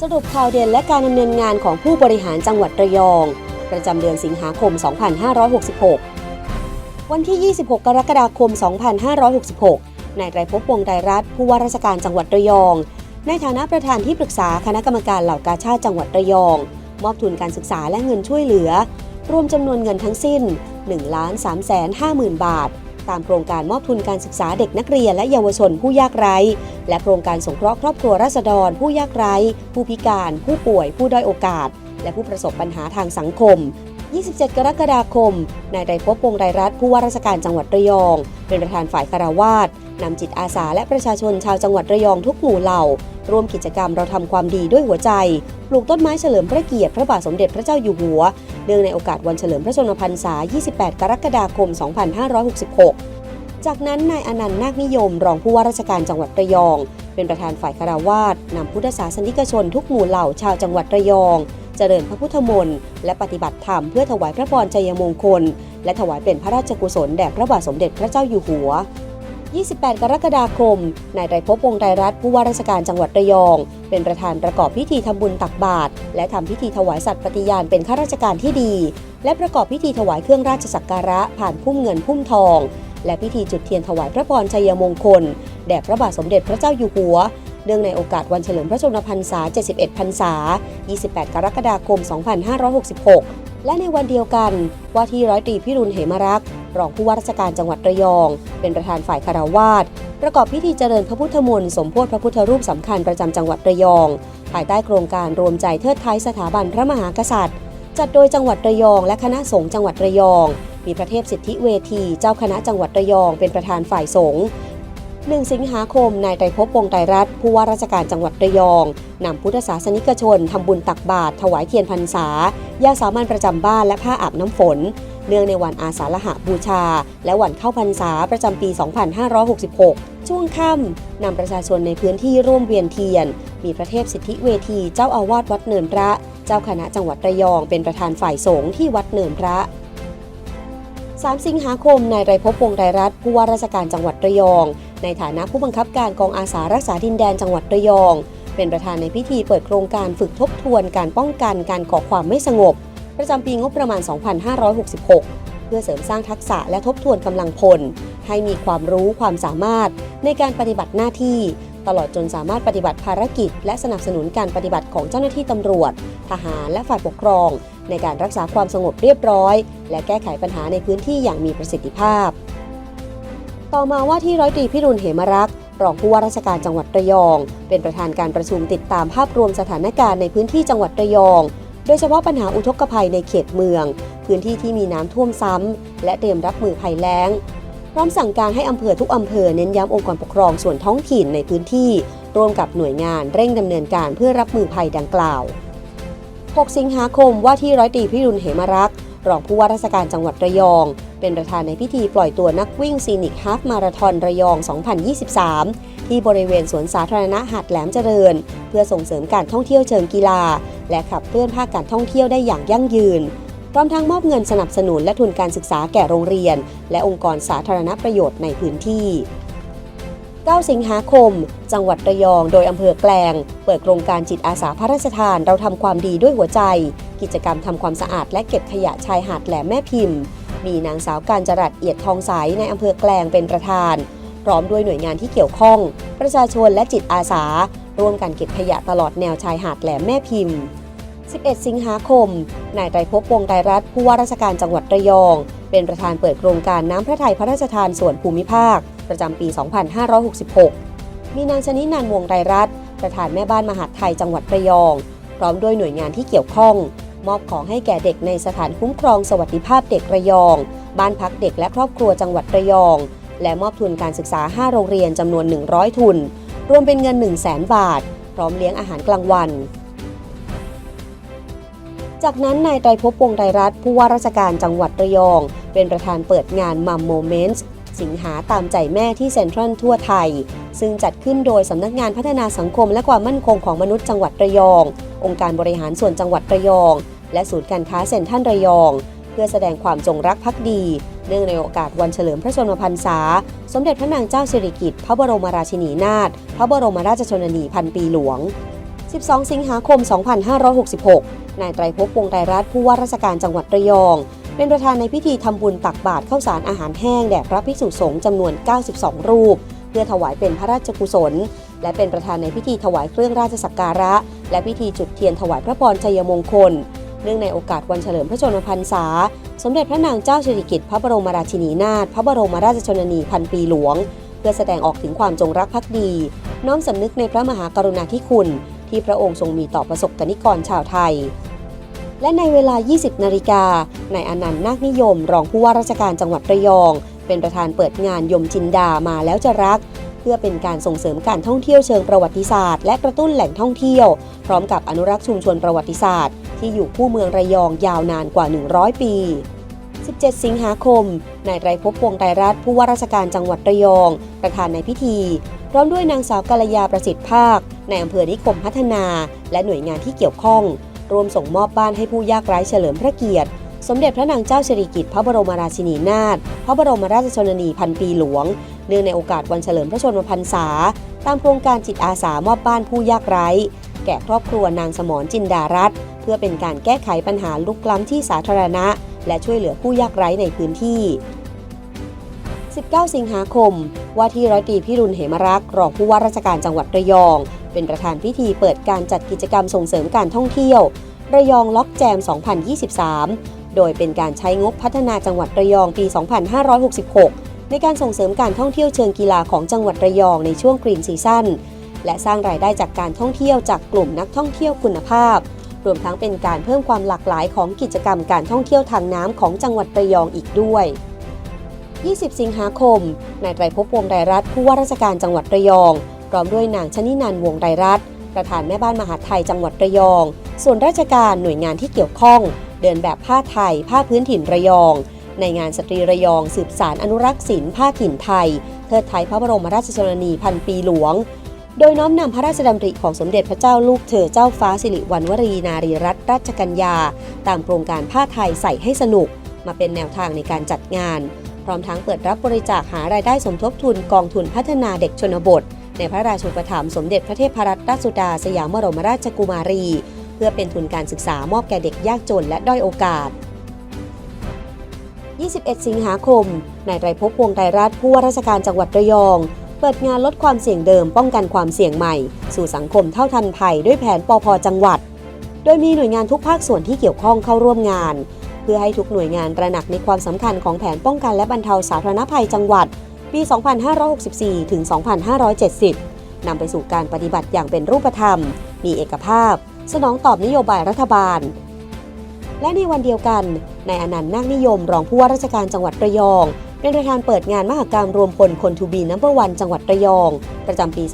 สรุปข่าวเด่นและการดำเนินงานของผู้บริหารจังหวัดระยอง ประจำเดือนสิงหาคม 2566 วันที่ 26 กรกฎาคม 2566 นายไตรภพวงไตรรัตผู้ว่าราชการจังหวัดระยอง ในฐานะประธานที่ปรึกษาคณะกรรมการเหล่ากาชาติจังหวัดระยอง มอบทุนการศึกษาและเงินช่วยเหลือ รวมจำนวนเงินทั้งสิ้น 1 3 5 0 0 0 0 บาท ตามโครงการมอบทุนการศึกษาเด็กนักเรียนและเยาวชนผู้ยากไร้ และโครงการสงเคราะห์ครอบครัวราษฎร ผู้ยากไร้ ผู้พิการ ผู้ป่วย ผู้ด้อยโอกาส และผู้ประสบปัญหาทางสังคม 27 กรกฎาคม นายไตรภพวงศ์ไตรรัตน์ผู้ว่าราชการจังหวัดระยอง เป็นประธานฝ่ายคารวาสนำจิตอาสาและประชาชนชาวจังหวัดระยองทุกหมู่เหล่า ร่วมกิจกรรมเราทำความดีด้วยหัวใจปลูกต้นไม้เฉลิมพระเกียรติพระบาทสมเด็จพระเจ้าอยู่หัว เนื่องในโอกาสวันเฉลิมพระชนมพรรษา 28 กรกฎาคม 2566 จากนั้นนายอนันต์นาคนิยม รองผู้ว่าราชการจังหวัดระยอง เป็นประธานฝ่ายคารวาสนำพุทธศาสนิกชนทุกหมู่เหล่าชาวจังหวัดระยอง เจริญพระพุทธมนต์และปฏิบัติธรรมเพื่อถวายพระพรชัยมงคล และถวายเป็นพระราชกุศลแด่พระบาทสมเด็จพระเจ้าอยู่หัว 28 กรกฎาคม นายไตรภพวงศ์ไตรรัตน์ผู้ว่าราชการจังหวัดระยอง เป็นประธานประกอบพิธีทำบุญตักบาตรและทำพิธีถวายสัตย์ปฏิญาณเป็นข้าราชการที่ดี และประกอบพิธีถวายเครื่องราชสักการะผ่านพุ่มเงินพุ่มทอง และพิธีจุดเทียนถวายพระพรชัยมงคล แด่พระบาทสมเด็จพระเจ้าอยู่หัวเนื่องในโอกาสวันเฉลิมพระชนมพรรษา 71 พรรษา 28 กรกฎาคม 2566 และในวันเดียวกัน ว่าที่ร้อยตรีพิรุณเหมรักษ์รองผู้ว่าราชการจังหวัดระยอง เป็นประธานฝ่ายคารวาสประกอบพิธีเจริญพระพุทธมนต์สมโพธิพระพุทธรูปสำคัญประจำจังหวัดระยอง ภายใต้โครงการรวมใจเทิดไทยสถาบันพระมหากษัตริย์ จัดโดยจังหวัดระยอง และคณะสงฆ์จังหวัดระยอง มีพระเทพสิทธิเวที เจ้าคณะจังหวัดระยอง เป็นประธานฝ่ายสงฆ์ 1 สิงหาคม นายไตรภพวงไตรรัตน์ผู้ว่าราชการจังหวัดระยองนำพุทธศาสนิกชนทำบุญตักบาตรถวายเทียนพรรษายาสามัญประจำบ้านและผ้าอาบน้ำฝน เนื่องในวันอาสาฬหบูชา และวันเข้าพรรษาประจำปี 2566 ช่วงค่ำนำประชาชนในพื้นที่ร่วมเวียนเทียน มีพระเทพสิทธิเวทีเจ้าอาวาสวัดเนินพระ เจ้าคณะจังหวัดระยองเป็นประธานฝ่ายสงฆ์ที่วัดเนินพระ3 สิงหาคม นายไรภพวงไตรรัตผู้ว่าราชการจังหวัดระยอง ในฐานะผู้บังคับการกองอาสารักษาดินแดนจังหวัดระยอง เป็นประธานในพิธีเปิดโครงการฝึกทบทวนการป้องกันการก่อความไม่สงบ ประจำปีงบประมาณ 2566 เพื่อเสริมสร้างทักษะและทบทวนกำลังพล ให้มีความรู้ความสามารถในการปฏิบัติหน้าที่ตลอดจนสามารถปฏิบัติภารกิจ และสนับสนุนการปฏิบัติของเจ้าหน้าที่ตำรวจ ทหารและฝ่ายปกครอง ในการรักษาความสงบเรียบร้อย และแก้ไขปัญหาในพื้นที่อย่างมีประสิทธิภาพ ต่อมาว่าที่ร้อยตรีพิรุณเหมรักษ์รองผู้ว่าราชการจังหวัดระยอง เป็นประธานการประชุมติดตามภาพรวมสถานการณ์ในพื้นที่จังหวัดระยอง โดยเฉพาะปัญหาอุทกภัยในเขตเมือง พื้นที่ที่มีน้ำท่วมซ้ำ และเตรียมรับมือภัยแล้ง พร้อมสั่งการให้อำเภอทุกอำเภอเน้นย้ำองค์กรปกครองส่วนท้องถิ่นในพื้นที่ ร่วมกับหน่วยงานเร่งดำเนินการเพื่อรับมือภัยดังกล่าว 6 สิงหาคมว่าที่ร้อยตรีพิรุณเหมรักษ์รองผู้ว่าราชการจังหวัดระยอง เป็นประธานในพิธีปล่อยตัวนักวิ่งซีนิกฮาฟมาราธอนระยอง 2023 ที่บริเวณสวนสาธารณะหาดแหลมเจริญ เพื่อส่งเสริมการท่องเที่ยวเชิงกีฬา และขับเคลื่อนภาคการท่องเที่ยวได้อย่างยั่งยืนพร้อมทั้งมอบเงินสนับสนุนและทุนการศึกษาแก่โรงเรียน และองค์กรสาธารณประโยชน์ในพื้นที่ 9 สิงหาคม จังหวัดระยอง โดยอำเภอแกลง เปิดโครงการจิตอาสาพระราชทาน เราทำความดีด้วยหัวใจ กิจกรรมทำความสะอาดและเก็บขยะชายหาดแหลมแม่พิมพ์ มีนางสาวการจรัสเอียดทองใสในอำเภอแกลงเป็นประธาน พร้อมด้วยหน่วยงานที่เกี่ยวข้อง ประชาชนและจิตอาสา ร่วมกันเก็บขยะตลอดแนวชายหาดแหลมแม่พิมพ์ 11 สิงหาคม นายไตรภพวงศ์ไตรรัตน์ผู้ว่าราชการจังหวัดระยอง เป็นประธานเปิดโครงการน้ำพระทัยพระราชทานส่วนภูมิภาค ประจำปี 2566 มีนางชนินันวงไตรรัตน์ประธานแม่บ้านมหาดไทยจังหวัดระยอง พร้อมด้วยหน่วยงานที่เกี่ยวข้อง มอบของให้แก่เด็กในสถานคุ้มครองสวัสดิภาพเด็กระยอง บ้านพักเด็กและครอบครัวจังหวัดระยอง และมอบทุนการศึกษา 5 โรงเรียนจำนวน 100 ทุน รวมเป็นเงิน 1 0 0 0 0แบาท พร้อมเลี้ยงอาหารกลางวัน จากนั้นนายไตรภพวงศ์ไตรรัตน์ผู้ว่าราชการจังหวัดระยอง เป็นประธานเปิดงานมัมโมเมนต์ สิงหาตามใจแม่ที่เซ็นทรัลทั่วไทย ซึ่งจัดขึ้นโดยสำนักงานพัฒนาสังคมและความมั่นคงของมนุษย์จังหวัดระยอง องค์การบริหารส่วนจังหวัดระยอง และศูนย์การค้าเซ็นทรัลระยอง เพื่อแสดงความจงรักภักดี เนื่องในโอกาสวันเฉลิมพระชนมพรรษา สมเด็จพระนางเจ้าสิริกิติ์พระบรมราชินีนาถพระบรมราชชนนีพันปีหลวง 12 สิงหาคม 2566 นายไตรภพวงไตรรัตน์ผู้ว่าราชการจังหวัดระยอง เป็นประธานในพิธีทำบุญตักบาตรข้าวสารอาหารแห้งแด่พระภิกษุสงฆ์จำนวน 92 รูป เพื่อถวายเป็นพระราชกุศล และเป็นประธานในพิธีถวายเครื่องราชสักการะ และพิธีจุดเทียนถวายพระพรชัยมงคลเนื่องในโอกาสวันเฉลิมพระชนมพรรษา สมเด็จพระนางเจ้าสิริกิติ์พระบรมราชินีนาถพระบรมราชชนนีพันปีหลวง เพื่อแสดงออกถึงความจงรักภักดี น้อมสำนึกในพระมหากรุณาธิคุณ ที่พระองค์ทรงมีต่อประสบกนิกรชาวไทย และในเวลา 20 นาฬิกานายอนันต์นาคนิยม รองผู้ว่าราชการจังหวัดระยอง เป็นประธานเปิดงานยมจินดามาแล้วจะรัก เพื่อเป็นการส่งเสริมการท่องเที่ยวเชิงประวัติศาสตร์ และกระตุ้นแหล่งท่องเที่ยว พร้อมกับอนุรักษ์ชุมชนประวัติศาสตร์ ที่อยู่คู่เมืองระยองยาวนานกว่า 100 ปี 17 สิงหาคม นายไตรภพวงไตรรัตน์ผู้ว่าราชการจังหวัดระยอง ประธานในพิธี พร้อมด้วยนางสาวกัลยาประสิทธิ์ภาค ในอำเภอนิคมพัฒนา และหน่วยงานที่เกี่ยวข้อง รวมส่งมอบบ้านให้ผู้ยากไร้เฉลิมพระเกียรติ สมเด็จพระนางเจ้าสิริกิติ์พระบรมราชินีนาถพระบรมราชชนนีพันปีหลวง เนื่องในโอกาสวันเฉลิมพระชนมพรรษา ตามโครงการจิตอาสามอบบ้านผู้ยากไร้ แก่ครอบครัวนางสมรจินดารัตน์เพื่อเป็นการแก้ไขปัญหาลุกล้ำที่สาธารณะ และช่วยเหลือผู้ยากไร้ในพื้นที่ 19 สิงหาคม ว่าที่ร้อยตรีพิรุณเหมรักษ์รองผู้ว่าราชการจังหวัดระยอง เป็นประธานพิธีเปิดการจัดกิจกรรมส่งเสริมการท่องเที่ยว ระยองล็อกแจม 2023 โดยเป็นการใช้งบพัฒนาจังหวัดระยองปี 2566 ในการส่งเสริมการท่องเที่ยวเชิงกีฬาของจังหวัดระยองในช่วงกรีนซีซั่นและสร้างรายได้จากการท่องเที่ยวจากกลุ่มนักท่องเที่ยวคุณภาพ รวมทั้งเป็นการเพิ่มความหลากหลายของกิจกรรมการท่องเที่ยวทางน้ำของจังหวัดระยองอีกด้วย 20 สิงหาคม นายไตรภพวงไตรรัตผู้ว่าราชการจังหวัดระยอง พร้อมด้วยนางชนินันวงไตรรัตประธานแม่บ้านมหาดไทยจังหวัดระยอง ส่วนราชการหน่วยงานที่เกี่ยวข้อง เดินแบบผ้าไทย ผ้าพื้นถิ่นระยอง ในงานสตรีระยอง สืบสารอนุรักษ์ศิลป์ผ้าถิ่นไทยเทิดไทยพระบรมราชชนนีพันปีหลวง โดยน้อมนำพระราชดำริของสมเด็จพระเจ้าลูกเธอเจ้าฟ้าสิริวัณวรีนารีรัตนราชกัญญา ตามโครงการผ้าไทยใส่ให้สนุก มาเป็นแนวทางในการจัดงาน พร้อมทั้งเปิดรับบริจาคหารายได้สมทบทุนกองทุนพัฒนาเด็กชนบท ในพระราชูปถัมภ์สมเด็จพระเทพรัตนราชสุดาสยามบรมราชกุมารี เพื่อเป็นทุนการศึกษามอบแก่เด็กยากจนและด้อยโอกาส 21 สิงหาคม นายไตรภพวงไตรรัตน์ผู้ว่าราชการจังหวัดระยอง เปิดงานลดความเสี่ยงเดิมป้องกันความเสี่ยงใหม่ สู่สังคมเท่าทันภัยด้วยแผนปพจังหวัด โดยมีหน่วยงานทุกภาคส่วนที่เกี่ยวข้องเข้าร่วมงาน เพื่อให้ทุกหน่วยงานตระหนักในความสำคัญของแผนป้องกันและบรรเทาสาธารณภัยจังหวัด ปี 2564 ถึง 2570 นำไปสู่การปฏิบัติอย่างเป็นรูปธรรม มีเอกภาพ สนองตอบนโยบายรัฐบาล และในวันเดียวกัน นายอนันต์นาคนิยม รองผู้ว่าราชการจังหวัดระยอง เป็นประธานเปิดงานมหกรรมรวมพลคนทูบีนัมเบอร์วันจังหวัดระยอง ประจำปี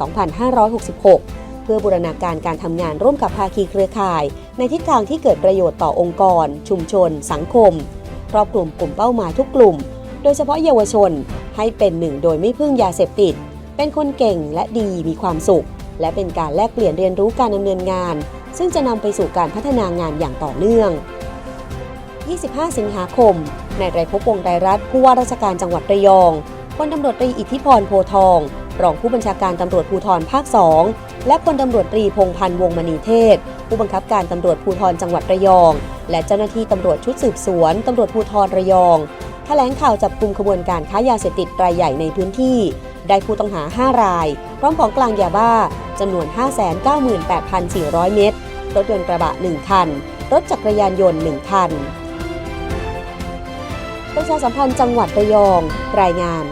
2566เพื่อบูรณาการการทำงานร่วมกับภาคีเครือข่าย ในทิศทางที่เกิดประโยชน์ต่อองค์กร ชุมชน สังคม ครอบคลุมกลุ่มเป้าหมายทุกกลุ่ม โดยเฉพาะเยาวชนให้เป็นหนึ่งโดยไม่พึ่งยาเสพติด เป็นคนเก่งและดีมีความสุข และเป็นการแลกเปลี่ยนเรียนรู้การดำเนินงาน ซึ่งจะนำไปสู่การพัฒนางานอย่างต่อเนื่อง 25 สิงหาคมนายไรภพวงไตรรัตน์ผู้ว่าราชการจังหวัดระยองพลตำรวจตรีอิทธิพรโพทอง รองผู้บัญชาการตำรวจภูธรภาค2และพลตำรวจตรีพงพันธ์วงมณีเทศ ผู้บังคับการตำรวจภูธรจังหวัดระยอง และเจ้าหน้าที่ตำรวจชุดสืบสวนตำรวจภูธรระยอง แถลงข่าวจับกลุ่มขบวนการค้ายาเสพติดรายใหญ่ในพื้นที่ ได้ผู้ต้องหา 5 ราย พร้อมของกลางยาบ้าจำนวน 598,400 เม็ดรถยนต์กระบะ 1 คัน รถจักรยานยนต์ 1 คันประชาสัมพันธ์จังหวัดระยอง รายงาน